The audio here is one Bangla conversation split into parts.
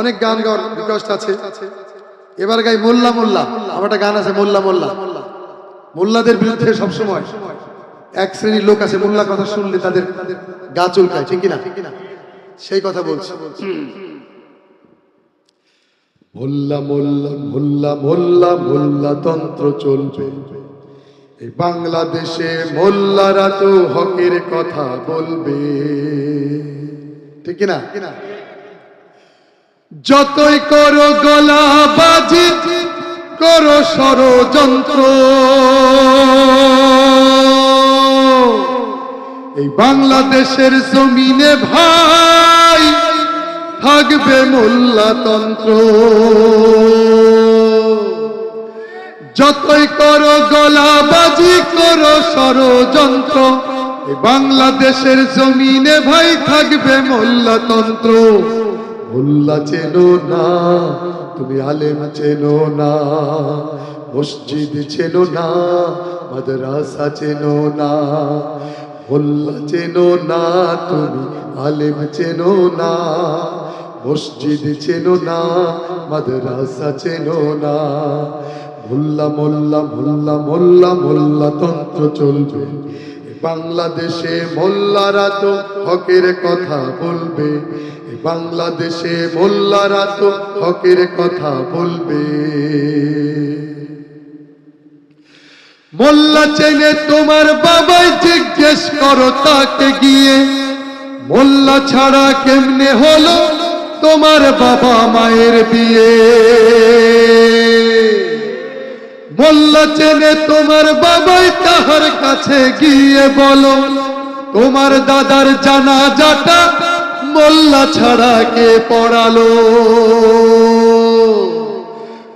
অনেক গান গাওয়ার রিকোয়েস্ট আছে। এবার গাই মোল্লা মোল্লা। আমার একটা গান আছে মোল্লা মোল্লা। মোল্লাদের বিরুদ্ধে সবসময় এক শ্রেণির লোক আছে, মোল্লা কথা শুনলে তাদের গা চুলকায়, ঠিক কিনা? সেই কথা বলছি। মোল্লা মোল্লা মোল্লা মোল্লা মোল্লা তন্ত্র চলবে। এই বাংলাদেশে মোল্লারা তো হকের কথা বলবে। ঠিক কিনা? যতই করো গলা বাজি করো ষড়যন্ত্র। এই বাংলাদেশের জমিনে ভাই থাকবে মোল্লাতন্ত্র। যতই করো গলা বাজি করো ষড়যন্ত্র বাংলাদেশের জমিনে ভাই থাকবে মোল্লাতন্ত্র। মোল্লা চেনো না, তুমি আলেম চেনো না, মসজিদ চেনো না, মাদ্রাসা চেনো না মোল্লা চেনো না, তুমি আলেম চেনো না, মসজিদ চেনো না, মাদ্রাসা চেনো না। মোল্লা মোল্লা মোল্লা মোল্লা মোল্লা তন্ত্র চলবে। বাংলাদেশে মোল্লারা তো হকের কথা বলবে। বাংলাদেশে মোল্লারা তো হকের কথা বলবে। মোল্লা চেনে তোমার বাবাই জিজ্ঞেস করো তাকে গিয়ে, মোল্লা ছাড়া কেমনে হলো তোমার বাবা মায়ের বিয়ে? মোল্লা চেনে তোমার বাবাই তাহার কাছে গিয়ে বলো, তোমার দাদার জানা জানাজাটা মোল্লা ছাড়া কে পড়ালো?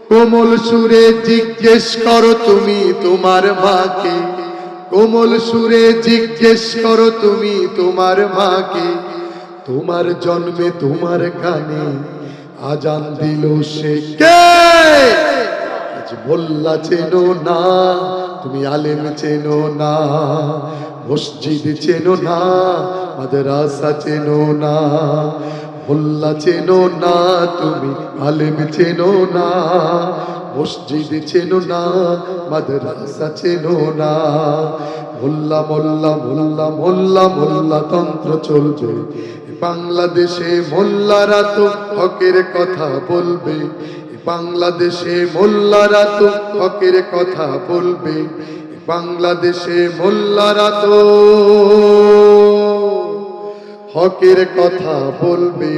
কোমল সুরে জিজ্ঞেস করো তুমি তোমার মাকে। কোমল সুরে জিজ্ঞেস করো তুমি তোমার মাকে। তোমার জন্মে তোমার কানে আজান দিল সে। কে? মোল্লা চেনো না, তুমি আলেম চেনো না, মসজিদ চেনো না, মাদ্রাসা চেনো না, মোল্লা চেনো না, তুমি আলেম চেনো না, মসজিদ চেনো না, মাদ্রাসা চেনো না। মোল্লা মোল্লা মোল্লা মোল্লা মোল্লা, তন্ত্র চলবে। বাংলাদেশে মোল্লারা তো হকের কথা বলবে। বাংলাদেশে মোল্লারা তো হকের কথা বলবে। বাংলাদেশে মোল্লারা তো হকের কথা বলবে।